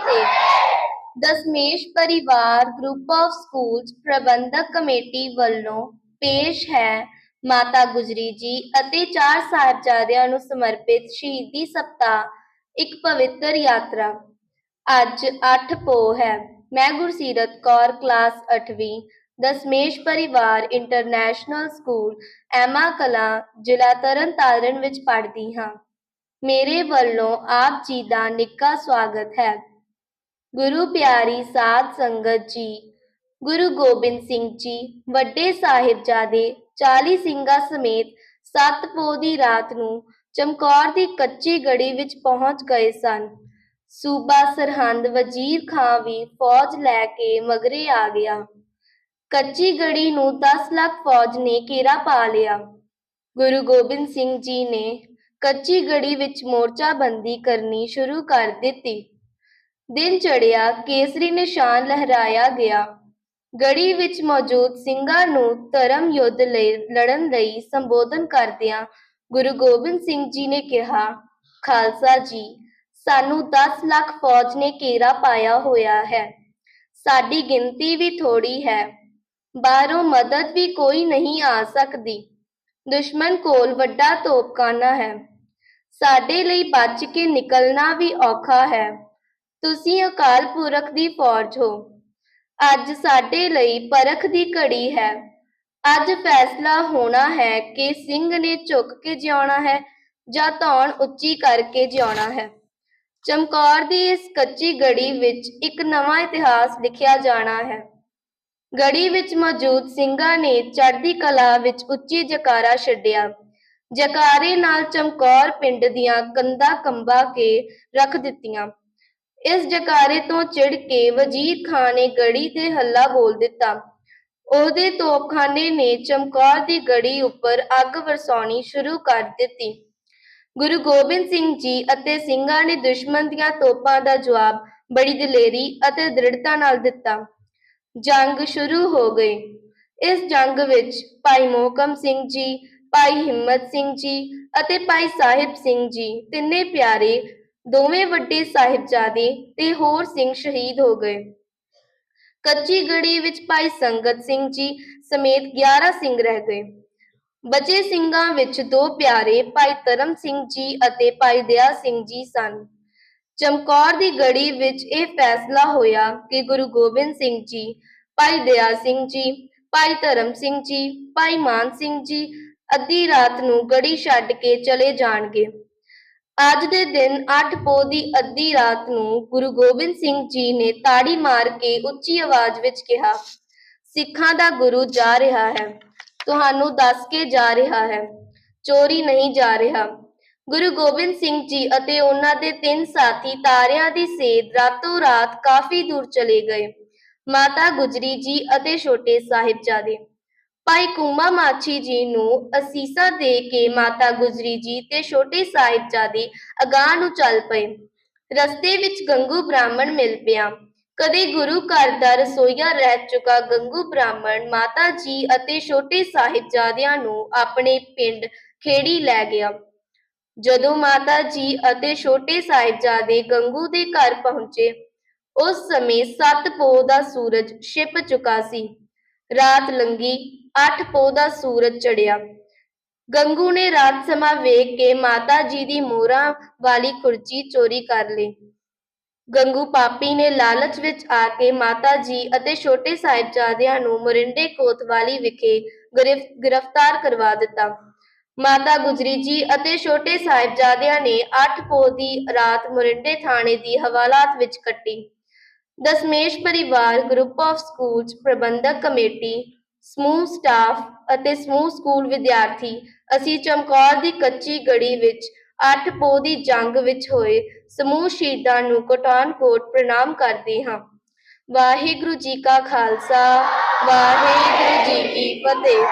Ji Dasmesh Parivar group of schools Parbandhak committee ਵੱਲੋਂ ਪੇਸ਼ ਹੈ। ਮਾਤਾ ਗੁਜਰੀ ਜੀ ਅਤੇ ਚਾਰ ਸਾਹਿਬਜ਼ਾਦਿਆਂ ਨੂੰ ਸਮਰਪਿਤ ਸ਼ਹੀਦੀ ਸਪਤਾਹ, ਇੱਕ ਪਵਿੱਤਰ ਯਾਤਰਾ। ਅੱਜ 8 ਪੋਹ ਹੈ। ਮੈਂ ਗੁਰਸੀਰਤ ਕੌਰ ਕਲਾਸ 8ਵੀਂ Dasmesh Parivar international school Emma Kalan, ਜ਼ਿਲ੍ਹਾ ਤਰਨਤਾਰਨ ਵਿੱਚ ਪੜ੍ਹਦੀ ਹਾਂ। ਮੇਰੇ ਵੱਲੋਂ ਆਪ ਜੀ ਦਾ ਨਿੱਘਾ ਸਵਾਗਤ ਹੈ। ਗੁਰੂ ਪਿਆਰੀ ਸਾਧ ਸੰਗਤ ਜੀ, ਗੁਰੂ ਗੋਬਿੰਦ ਸਿੰਘ ਜੀ, ਵੱਡੇ ਸਾਹਿਬਜ਼ਾਦੇ 40 ਸਿੰਘਾਂ ਸਮੇਤ ਸੱਤ ਪੋਹ ਦੀ ਰਾਤ ਨੂੰ ਚਮਕੌਰ ਦੀ ਕੱਚੀ ਗੜੀ ਵਿੱਚ ਪਹੁੰਚ ਗਏ ਸਨ। ਸੂਬਾ ਸਰਹੰਦ ਵਜ਼ੀਰ ਖਾਂ ਵੀ ਫੌਜ ਲੈ ਕੇ ਮਗਰੇ ਆ ਗਿਆ। ਕੱਚੀ ਗੜੀ ਨੂੰ 10 ਲੱਖ ਫੌਜ ਨੇ ਘੇਰਾ ਪਾ ਲਿਆ। ਗੁਰੂ ਗੋਬਿੰਦ ਸਿੰਘ ਜੀ ਨੇ ਕੱਚੀ ਗੜੀ ਵਿੱਚ ਮੋਰਚਾ ਬੰਦੀ ਕਰਨੀ ਸ਼ੁਰੂ ਕਰ ਦਿੱਤੀ। ਦਿਨ ਚੜ੍ਹਿਆ ਕੇਸਰੀ ਨਿਸ਼ਾਨ ਲਹਿਰਾਇਆ ਗਿਆ। ਗੜੀ ਵਿੱਚ ਮੌਜੂਦ ਸਿੰਘਾਂ ਨੂੰ ਧਰਮ ਯੁੱਧ ਲਈ ਲੜਨ ਲਈ ਸੰਬੋਧਨ ਕਰਦਿਆਂ ਗੁਰੂ ਗੋਬਿੰਦ ਸਿੰਘ ਜੀ ਨੇ ਕਿਹਾ, ਖਾਲਸਾ ਜੀ, ਸਾਨੂੰ 10 ਲੱਖ ਫੌਜ ਨੇ ਘੇਰਾ ਪਾਇਆ ਹੋਇਆ ਹੈ। ਸਾਡੀ ਗਿਣਤੀ ਵੀ ਥੋੜੀ ਹੈ। ਬਾਹਰੋਂ ਮਦਦ ਵੀ ਕੋਈ ਨਹੀਂ ਆ ਸਕਦੀ। ਦੁਸ਼ਮਣ ਕੋਲ ਵੱਡਾ ਤੋਪਖਾਨਾ ਹੈ। ਸਾਡੇ ਲਈ ਬਚ ਕੇ ਨਿਕਲਣਾ ਵੀ ਔਖਾ ਹੈ। ਤੁਸੀਂ ਅਕਾਲ ਪੁਰਖ ਦੀ ਫੌਜ ਹੋ। ਅੱਜ ਸਾਡੇ ਲਈ ਪਰਖ ਦੀ ਘੜੀ ਹੈ। ਅੱਜ ਫੈਸਲਾ ਹੋਣਾ ਹੈ ਕਿ ਸਿੰਘ ਨੇ ਝੁਕ ਕੇ ਜਿਉਣਾ ਹੈ ਜਾਂ ਧੌਣ ਉੱਚੀ ਕਰਕੇ ਜਿਉਣਾ ਹੈ। ਚਮਕੌਰ ਦੀ ਇਸ ਕੱਚੀ ਗੜੀ ਵਿੱਚ ਇੱਕ ਨਵਾਂ ਇਤਿਹਾਸ ਲਿਖਿਆ ਜਾਣਾ ਹੈ। ਗੜੀ ਵਿੱਚ ਮੌਜੂਦ ਸਿੰਘਾਂ ਨੇ ਚੜ੍ਹਦੀ ਕਲਾ ਵਿੱਚ ਉੱਚੀ ਜਕਾਰਾ ਛੱਡਿਆ। ਜਕਾਰੇ ਨਾਲ ਚਮਕੌਰ ਪਿੰਡ ਦੀਆਂ ਕੰਧਾਂ ਕੰਬਾ ਕੇ ਰੱਖ ਦਿੱਤੀਆਂ। ਇਸ ਜਕਾਰੇ ਤੋਂ ਚਿੜ ਕੇ ਵਜ਼ੀਰ ਖਾਨ ਨੇ ਗੜੀ ਤੇ ਹੱਲਾ ਬੋਲ ਦਿੱਤਾ। ਉਹਦੇ ਤੋਪਖਾਨੇ ਨੇ ਚਮਕੌਰ ਦੀ ਗੜੀ ਉੱਪਰ ਅੱਗ ਵਰਸਾਉਣੀ ਸ਼ੁਰੂ ਕਰ ਦਿੱਤੀ। ਗੁਰੂ ਗੋਬਿੰਦ ਸਿੰਘ ਜੀ ਅਤੇ ਸਿੰਘਾਂ ਨੇ ਦੁਸ਼ਮਣ ਦੀਆਂ ਤੋਪਾਂ ਦਾ ਜਵਾਬ ਬੜੀ ਦਲੇਰੀ ਅਤੇ ਦ੍ਰਿੜਤਾ ਨਾਲ ਦਿੱਤਾ। ਜੰਗ ਸ਼ੁਰੂ ਹੋ ਗਈ। ਇਸ ਜੰਗ ਵਿੱਚ ਭਾਈ ਮੋਹਕਮ ਸਿੰਘ ਜੀ, ਭਾਈ ਹਿੰਮਤ ਸਿੰਘ ਜੀ ਅਤੇ ਭਾਈ ਸਾਹਿਬ ਸਿੰਘ ਜੀ ਤਿੰਨੇ ਪਿਆਰੇ ਦੋਵੇਂ ਵੱਡੇ ਸਾਹਿਬਜ਼ਾਦੇ ਤੇ ਹੋਰ ਸਿੰਘ ਸ਼ਹੀਦ ਹੋ ਗਏ। ਕੱਚੀ ਗੜੀ ਵਿੱਚ ਭਾਈ ਸੰਗਤ ਸਿੰਘ ਜੀ ਸਮੇਤ 11 ਸਿੰਘ ਰਹਿ ਗਏ। ਬਚੇ ਸਿੰਘਾਂ ਵਿੱਚ ਦੋ ਪਿਆਰੇ ਭਾਈ ਧਰਮ ਸਿੰਘ ਜੀ ਅਤੇ ਭਾਈ ਦਇਆ ਸਿੰਘ ਜੀ ਸਨ। ਚਮਕੌਰ ਦੀ ਗੜੀ ਵਿੱਚ ਇਹ ਫੈਸਲਾ ਹੋਇਆ ਕਿ ਗੁਰੂ ਗੋਬਿੰਦ ਸਿੰਘ ਜੀ, ਭਾਈ ਦਇਆ ਸਿੰਘ ਜੀ, ਭਾਈ ਧਰਮ ਸਿੰਘ ਜੀ, ਭਾਈ ਮਾਨ ਸਿੰਘ ਜੀ ਅੱਧੀ ਰਾਤ ਨੂੰ ਗੜੀ ਛੱਡ ਕੇ ਚਲੇ ਜਾਣਗੇ। ਅੱਜ ਦੇ ਦਿਨ 8 ਪੋਹ ਦੀ ਅੱਧੀ ਰਾਤ ਨੂੰ ਗੁਰੂ ਗੋਬਿੰਦ ਸਿੰਘ ਜੀ ਨੇ ਤਾੜੀ ਮਾਰ ਕੇ ਉੱਚੀ ਆਵਾਜ਼ ਵਿੱਚ ਕਿਹਾ, ਸਿੱਖਾਂ ਦਾ ਗੁਰੂ ਜਾ ਰਿਹਾ ਹੈ, ਤੁਹਾਨੂੰ ਦੱਸ ਕੇ ਜਾ ਰਿਹਾ ਹੈ, ਚੋਰੀ ਨਹੀਂ ਜਾ ਰਿਹਾ। ਗੁਰੂ ਗੋਬਿੰਦ ਸਿੰਘ ਜੀ ਅਤੇ ਉਹਨਾਂ ਦੇ ਤਿੰਨ ਸਾਥੀ ਤਾਰਿਆਂ ਦੀ ਸੇਧ ਰਾਤੋਂ ਰਾਤ ਕਾਫੀ ਦੂਰ ਚਲੇ ਗਏ। ਮਾਤਾ ਗੁਜਰੀ ਜੀ ਅਤੇ ਛੋਟੇ ਸਾਹਿਬਜ਼ਾਦੇ ਭਾਈ ਕੁੰਮਾ ਮਾਛੀ ਜੀ ਨੂੰ ਅਸੀਸਾਂ ਦੇ ਕੇ ਮਾਤਾ ਗੁਜਰੀ ਜੀ ਤੇ ਛੋਟੇ ਸਾਹਿਬਜ਼ਾਦੇ ਅਗਾਂਹ ਨੂੰ ਚੱਲ ਪਏ। ਰਸਤੇ ਵਿੱਚ ਗੰਗੂ ਬ੍ਰਾਹਮਣ ਮਿਲ ਪਿਆ। ਕਦੇ ਗੁਰੂ ਘਰ ਦਾ ਰਸੋਈਆ ਰਹਿ ਚੁੱਕਾ ਗੰਗੂ ਬ੍ਰਾਹਮਣ ਮਾਤਾ ਜੀ ਅਤੇ ਛੋਟੇ ਸਾਹਿਬਜ਼ਾਦਿਆਂ ਨੂੰ ਆਪਣੇ ਪਿੰਡ ਖੇੜੀ ਲੈ ਗਿਆ। ਜਦੋਂ ਮਾਤਾ ਜੀ ਅਤੇ ਛੋਟੇ ਸਾਹਿਬਜ਼ਾਦੇ ਗੰਗੂ ਦੇ ਘਰ ਪਹੁੰਚੇ, ਉਸ ਸਮੇਂ ਸੱਤ ਪੋਹ ਦਾ ਸੂਰਜ ਛਿਪ ਚੁੱਕਾ ਸੀ। ਰਾਤ ਲੰਗੀ ਅੱਠ ਪੋਹ ਦਾ ਸੂਰਜ ਚੜਿਆ ਗੰਗੂ ਨੇ ਰਾਤ ਸਮਾਂ ਵੇਖ ਕੇ ਮਾਤਾ ਜੀ ਦੀ ਮੋਹਰਾਂ ਵਾਲੀ ਕੁਰਸੀ ਚੋਰੀ ਕਰ ਲਈ। ਗੰਗੂ ਪਾਪੀ ਨੇ ਲਾਲਚ ਵਿੱਚ ਆ ਕੇ ਮਾਤਾ ਜੀ ਅਤੇ ਛੋਟੇ ਸਾਹਿਬਜ਼ਾਦਿਆਂ ਨੂੰ ਮੋਰਿੰਡੇ ਕੋਤਵਾਲੀ ਵਿਖੇ ਗ੍ਰਿਫ- ਗ੍ਰਿਫਤਾਰ ਕਰਵਾ ਦਿੱਤਾ। ਮਾਤਾ ਗੁਜਰੀ ਜੀ ਅਤੇ ਛੋਟੇ ਸਾਹਿਬਜ਼ਾਦਿਆਂ ਨੇ 8 ਪੋਹ ਦੀ ਰਾਤ ਮੋਰਿੰਡੇ ਥਾਣੇ ਦੀ ਹਵਾਲਾਤ ਵਿੱਚ ਕੱਟੀ। Dasmesh Parivar group of schools Parbandhak committee ਸਮੂਹ ਸਟਾਫ ਅਤੇ ਸਮੂਹ ਸਕੂਲ ਵਿਦਿਆਰਥੀ, ਅਸੀਂ ਚਮਕੌਰ ਦੀ ਕੱਚੀ ਗੜੀ ਵਿੱਚ ਅੱਠ ਪੋਹ ਦੀ ਜੰਗ ਵਿੱਚ ਹੋਏ ਸਮੂਹ ਸ਼ਹੀਦਾਂ ਨੂੰ ਕੋਟਾਨਕੋਟ ਪ੍ਰਣਾਮ ਕਰਦੇ ਹਾਂ। ਵਾਹਿਗੁਰੂ ਜੀ ਕਾ ਖਾਲਸਾ, ਵਾਹਿਗੁਰੂ ਜੀ ਕੀ ਫਤਿਹ।